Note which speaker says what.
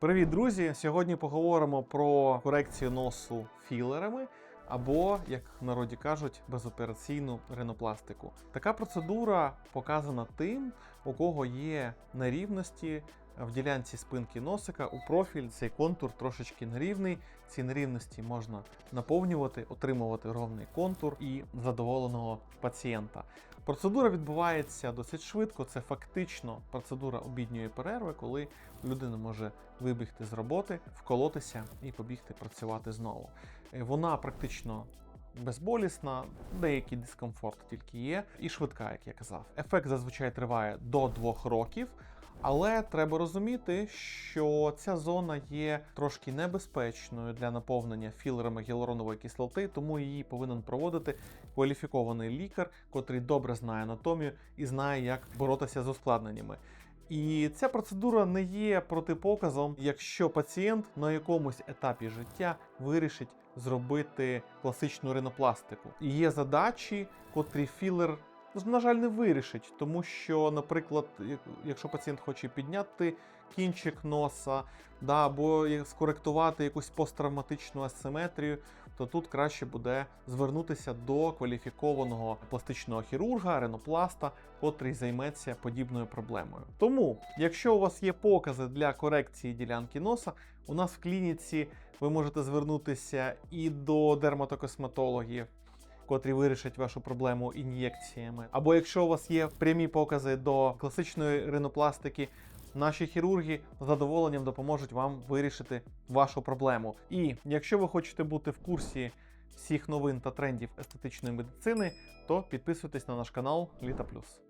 Speaker 1: Привіт, друзі! Сьогодні поговоримо про корекцію носу філерами. Або, як в народі кажуть, безопераційну ринопластику. Така процедура показана тим, у кого є нерівності в ділянці спинки носика, у профіль цей контур трошечки нерівний. Ці нерівності можна наповнювати, отримувати ровний контур і задоволеного пацієнта. Процедура відбувається досить швидко. Це фактично процедура обідньої перерви, коли людина може вибігти з роботи, вколотися і побігти працювати знову. Е, Вона практично безболісна, деякий дискомфорт тільки є, і швидка, як я казав. Ефект зазвичай триває до 2 років. Але треба розуміти, що ця зона є трошки небезпечною для наповнення філерами гіалуронової кислоти, тому її повинен проводити кваліфікований лікар, котрий добре знає анатомію і знає, як боротися з ускладненнями. І ця процедура не є протипоказом, якщо пацієнт на якомусь етапі життя вирішить зробити класичну ринопластику. І є задачі, котрі філер на жаль, не вирішить, тому що, наприклад, якщо пацієнт хоче підняти кінчик носа, да, або скоректувати якусь посттравматичну асиметрію, то тут краще буде звернутися до кваліфікованого пластичного хірурга, ренопласта, котрий займеться подібною проблемою. Тому, якщо у вас є покази для корекції ділянки носа, у нас в клініці ви можете звернутися і до дерматокосметологів, котрі вирішать вашу проблему ін'єкціями. Або якщо у вас є прямі покази до класичної ринопластики, наші хірурги з задоволенням допоможуть вам вирішити вашу проблему. І якщо ви хочете бути в курсі всіх новин та трендів естетичної медицини, то підписуйтесь на наш канал Літа Плюс.